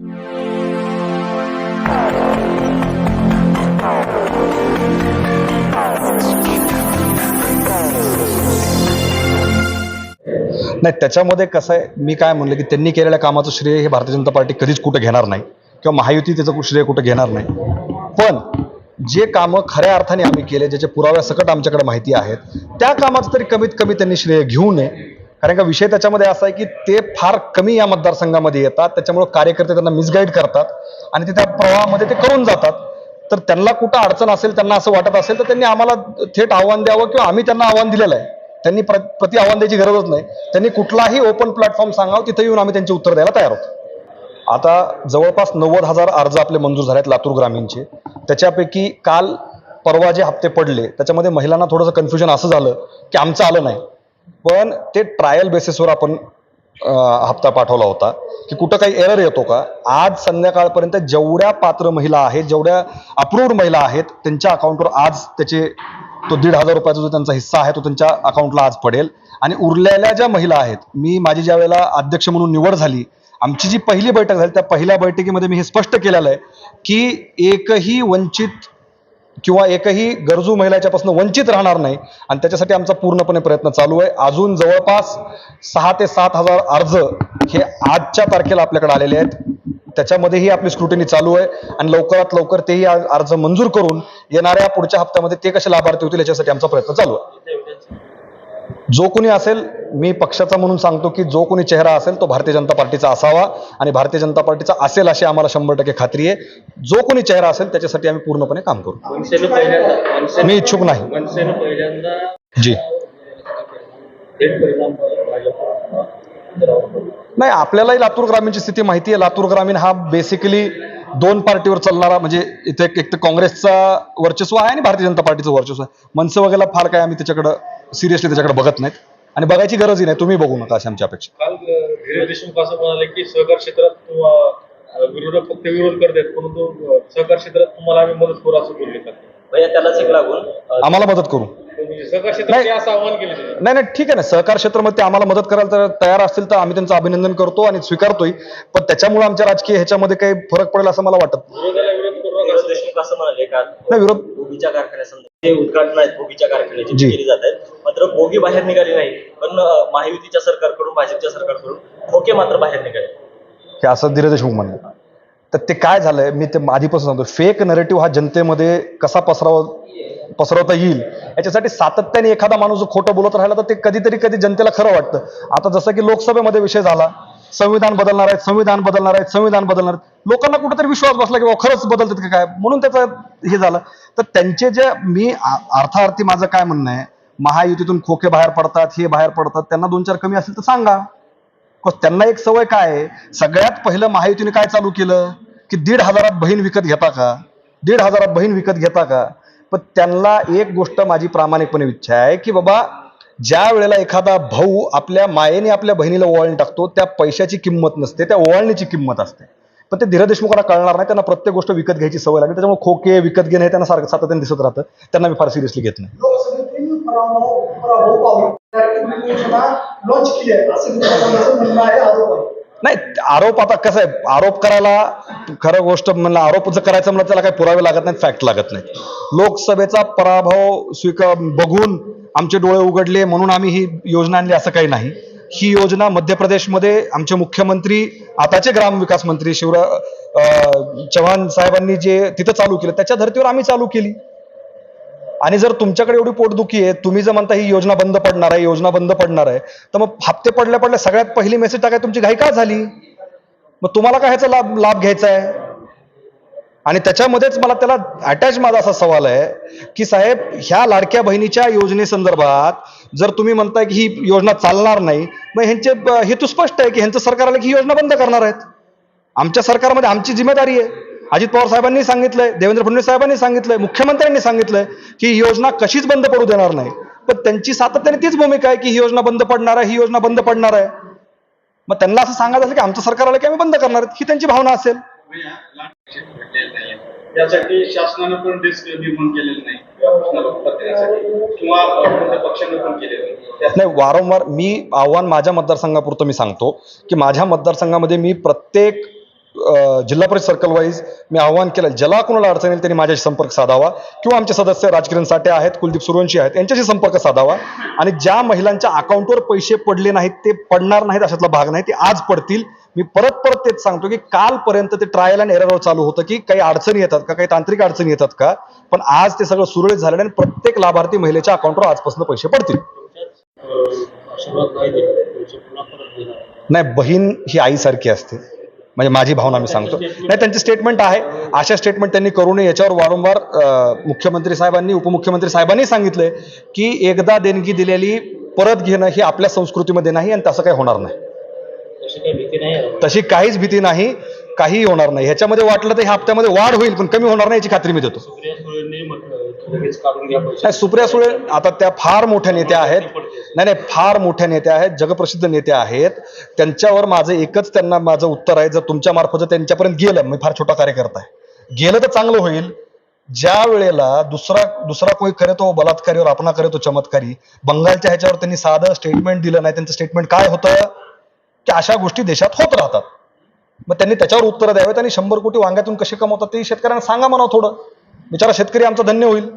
नाही त्याच्यामध्ये कसं आहे मी काय म्हणलं की त्यांनी केलेल्या कामाचं श्रेय हे भारतीय जनता पार्टी कधीच कुठं घेणार नाही. किंवा महायुती त्याचं श्रेय कुठं घेणार नाही. पण जे कामं खऱ्या अर्थाने आम्ही केले ज्याचे पुराव्यासकट आमच्याकडे माहिती आहेत त्या कामाचं तरी कमीत कमी त्यांनी श्रेय घेऊ नये. कारण का विषय त्याच्यामध्ये असा आहे की ते फार कमी या मतदारसंघामध्ये येतात त्याच्यामुळे कार्यकर्ते त्यांना मिसगाईड करतात आणि ते त्या प्रवाहामध्ये ते करून जातात. तर त्यांना कुठं अडचण असेल त्यांना असं वाटत असेल तर त्यांनी आम्हाला थेट आव्हान द्यावं किंवा आम्ही त्यांना आव्हान दिलेलं आहे. त्यांनी प्र प्रति आव्हान द्यायची गरजच नाही. त्यांनी कुठलाही ओपन प्लॅटफॉर्म सांगावं तिथे येऊन आम्ही त्यांची उत्तर द्यायला तयार आहोत. आता जवळपास नव्वद हजार अर्ज आपले मंजूर झाले आहेत लातूर ग्रामीणचे. त्याच्यापैकी काल परवा जे हप्ते पडले त्याच्यामध्ये महिलांना थोडंसं कन्फ्युजन असं झालं की आमचं आलं नाही. पण ते ट्रायल बेसिसवर आपण हप्ता पाठवला होता की कुठं काही एरर येतो का? आज संध्याकाळपर्यंत जेवढ्या पात्र महिला आहेत जेवढ्या अप्रूव्ड महिला आहेत त्यांच्या अकाउंटवर आज त्याचे तो दीड हजार रुपयाचा जो त्यांचा हिस्सा आहे तो त्यांच्या अकाउंटला आज पडेल. आणि उरलेल्या ज्या महिला आहेत मी माझी ज्या वेळेला अध्यक्ष म्हणून निवड झाली आमची जी पहिली बैठक झाली त्या पहिल्या बैठकीमध्ये मी हे स्पष्ट केलेलं आहे की एकही वंचित किंवा एकही गरजू महिलाच्यापासून वंचित राहणार नाही. आणि त्याच्यासाठी आमचा पूर्णपणे प्रयत्न चालू आहे. अजून जवळपास सहा ते सात हजार अर्ज हे आजच्या तारखेला आपल्याकडे आलेले आहेत. त्याच्यामध्येही आपली स्क्रुटिनी चालू आहे. आणि लवकरात लवकर तेही अर्ज मंजूर करून येणाऱ्या पुढच्या हप्त्यामध्ये ते कसे लाभार्थी होतील याच्यासाठी आमचा प्रयत्न चालू आहे. जो कोणी असेल मी पक्षाचा म्हणून सांगतो की जो कोणी चेहरा असेल तो भारतीय जनता पार्टीचा असावा आणि भारतीय जनता पार्टीचा असेल अशी आम्हाला शंभर टक्के खात्री आहे. जो कोणी चेहरा असेल त्याच्यासाठी आम्ही पूर्णपणे काम करू. मी इच्छुक नाही. जी. नाही आपल्यालाही लातूर ग्रामीणची स्थिती माहिती आहे. लातूर ग्रामीण हा बेसिकली दोन पार्टीवर चालणारा म्हणजे इथे एक एक तर काँग्रेसचा वर्चस्व आहे आणि भारतीय जनता पार्टीचं वर्चस्व आहे. मनसे वगैरे फार काय आम्ही त्याच्याकडं सिरियसली त्याच्याकडे बघत नाहीत. आणि बघायची गरजही नाही. तुम्ही बघू नका अशी आमची अपेक्षा. काल धीरज देशमुख असं म्हणाले की सहकार क्षेत्रात विरोधक फक्त विरोध करतात परंतु अं, सहकार क्षेत्रात तुम्हाला आम्ही मदत करू असं बोलले का? भैया त्यालाच एक लागून अ, आम्हाला मदत करू. म्हणजे सहकार क्षेत्रात नाही. ते असं आव्हान केलं त्यांनी. नाही नाही ठीक आहे ना. सहकार क्षेत्रामध्ये ते आम्हाला मदत करायला तर तयार असतील तर आम्ही त्यांचं अभिनंदन करतो आणि स्वीकारतोय. पण त्याच्यामुळे आमच्या राजकीय ह्याच्यामध्ये काही फरक पडेल असं मला वाटत नाही. विरोधाला विरोध करू नका. धीरज असं देशमुख असं म्हणाले का? नाही विरोध भोगीच्या कारखान्यासंदर्भात जे उद्घाटन आहेत भोगीच्या कारखान्याची जी. केली जात आहेत मात्र भोगी बाहेर निघाली नाही पण महायुतीच्या सरकारकडून भाजपच्या सरकारकडून खोके मात्र बाहेर निघाले. हे असं धीरज देशमुख म्हणलं. तर ते काय झालंय? मी ते आधीपासून सांगतो. फेक नरेटिव्ह हा जनतेमध्ये कसा पसरव पसरवता येईल? याच्यासाठी सातत्याने एखादा माणूस खोटं बोलत राहिला तर ते कधीतरी कधी जनतेला खरं वाटतं. आता जसं की लोकसभेमध्ये विषय झाला. संविधान बदलणार आहेत संविधान बदलणार आहेत संविधान बदलणार आहेत. लोकांना कुठेतरी विश्वास बसला की बाबा खरंच बदलतात का काय? म्हणून त्याचं हे झालं. तर त्यांचे जे मी अर्थार्थी माझं काय म्हणणं आहे महायुतीतून खोके बाहेर पडतात हे बाहेर पडतात त्यांना दोन चार कमी असेल तर सांगा. त्यांना एक सवय काय आहे? सगळ्यात पहिलं महायुतीने काय चालू केलं? की दीड हजारात बहीण विकत घेता का? दीड हजारात बहीण विकत घेता का? पण त्यांना एक गोष्ट माझी प्रामाणिकपणे इच्छा आहे की बाबा ज्या वेळेला एखादा भाऊ आपल्या मायेने आपल्या बहिणीला ओवाळणी टाकतो त्या पैशाची किंमत नसते त्या ओवाळणीची किंमत असते. पण ते धीरज देशमुखांना कळणार नाही त्यांना प्रत्येक गोष्ट विकत घ्यायची सवय लागली त्याच्यामुळे खोके विकत घेणे त्यांना सारखं सातत्याने दिसत राहतं त्यांना मी फार सिरियसली घेत नाही. पराभव पराभव पाहून योजना लॉन्च केली आहे असं विरोधकांचं म्हणणं आहे आरोप आहे नाही आरोप आता कसं आहे? आरोप करायला खरं गोष्ट म्हणलं आरोप जर करायचं म्हणलं त्याला काही पुरावे लागत नाहीत फॅक्ट लागत नाहीत. लोकसभेचा पराभव स्वीकार बघून आमचे डोळे उघडले म्हणून आम्ही ही योजना आणली असं काही नाही. ही योजना मध्य प्रदेशमध्ये आमचे मुख्यमंत्री आताचे ग्रामविकास मंत्री शिवराज अं, चव्हाण साहेबांनी जे तिथं चालू केलं त्याच्या धर्तीवर आम्ही चालू केली. आणि जर तुमच्याकडे एवढी पोटदुखी आहे तुम्ही जर म्हणता ही योजना बंद पडणार आहे योजना बंद पडणार आहे तर मग हप्ते पडल्या पडल्या सगळ्यात पहिली मेसेज टाकाय तुमची घाई का झाली? मग तुम्हाला काय ह्याचा लाभ लाभ घ्यायचा आहे? आणि त्याच्यामध्येच मला त्याला अटॅच माझा असा सवाल आहे की साहेब ह्या लाडक्या बहिणीच्या योजनेसंदर्भात जर तुम्ही म्हणताय की ही योजना चालणार नाही मग ह्यांचे हेतू स्पष्ट आहे की ह्यांचं सरकार आलं की ही योजना बंद करणार आहेत? आमच्या सरकारमध्ये आमची जिम्मेदारी आहे. अजित पवार साहेबांनी सांगितलंय देवेंद्र फडणवीस साहेबांनी सांगितलंय मुख्यमंत्र्यांनी सांगितलंय की ही योजना कशीच बंद पडू देणार नाही. पण त्यांची सातत्याने तीच भूमिका आहे की ही योजना बंद पडणार आहे ही योजना बंद पडणार आहे. मग त्यांना असं सांगायचं असेल की आमचं सरकार आलं की आम्ही बंद करणार आहेत ही त्यांची भावना असेल. यासाठी शासनानं पण डेस्क निर्माण केलेलं नाही. किंवा पक्षानं पण केलेलं नाही वारंवार मी आव्हान माझ्या मतदारसंघापुरतं मी सांगतो की माझ्या मतदारसंघामध्ये मी प्रत्येक जिल्हा परिषद सर्कल वाईज मी आव्हान केलं. ज्याला कोणाला अडचण येईल त्यांनी माझ्याशी संपर्क साधावा. किंवा आमचे सदस्य राजकिरण साठे आहेत कुलदीप सुरवंशी आहेत यांच्याशी संपर्क साधावा. आणि ज्या महिलांच्या अकाउंटवर पैसे पडले नाहीत ते पडणार नाहीत अशातला भाग नाही ते आज पडतील. मी परत परत तेच सांगतो की कालपर्यंत ते ट्रायल अँड एररवर चालू होतं की काही अडचणी येतात का काही तांत्रिक अडचणी येतात का? पण आज ते सगळं सुरळीत झालेलं आणि प्रत्येक लाभार्थी महिलेच्या अकाउंटवर आजपासून पैसे पडतील. नाही बहीण ही आईसारखी असते. म्हणजे माझी भावना मी सांगतो. नाही त्यांचे स्टेटमेंट आहे. अशा स्टेटमेंट त्यांनी करू नये याच्यावर वारंवार मुख्यमंत्री साहेबांनी उपमुख्यमंत्री साहेबांनी सांगितलंय की एकदा देणगी दिलेली परत घेणं हे आपल्या संस्कृतीमध्ये नाही आणि तसं काही होणार नाही. तशी काहीच भीती नाही. काही होणार नाही. ह्याच्यामध्ये वाटलं तर ह्या हप्त्यामध्ये वाढ होईल पण कमी होणार नाही याची खात्री मी देतो. नाही सुप्रिया सुळे आता त्या फार मोठ्या नेत्या आहेत. नाही नाही फार मोठ्या नेत्या आहेत जगप्रसिद्ध नेत्या आहेत. त्यांच्यावर माझं एकच त्यांना माझं उत्तर आहे जर तुमच्या मार्फत जर त्यांच्यापर्यंत गेलं मी फार छोटा कार्यकर्ता आहे. गेलं तर चांगलं होईल. ज्या वेळेला दुसरा दुसरा कोणी करे तो बलात्कारीवर आपणा करे तो चमत्कारी. बंगालच्या ह्याच्यावर त्यांनी साधं स्टेटमेंट दिलं नाही त्यांचं स्टेटमेंट काय होतं? की अशा गोष्टी देशात होत राहतात. मग त्यांनी त्याच्यावर उत्तरं द्यावेत आणि शंभर कोटी वांग्यातून कसे कमवतात ते शेतकऱ्यांना सांगा म्हणावं थोडं. बिचारा शेतकरी आमचा धन्य होईल.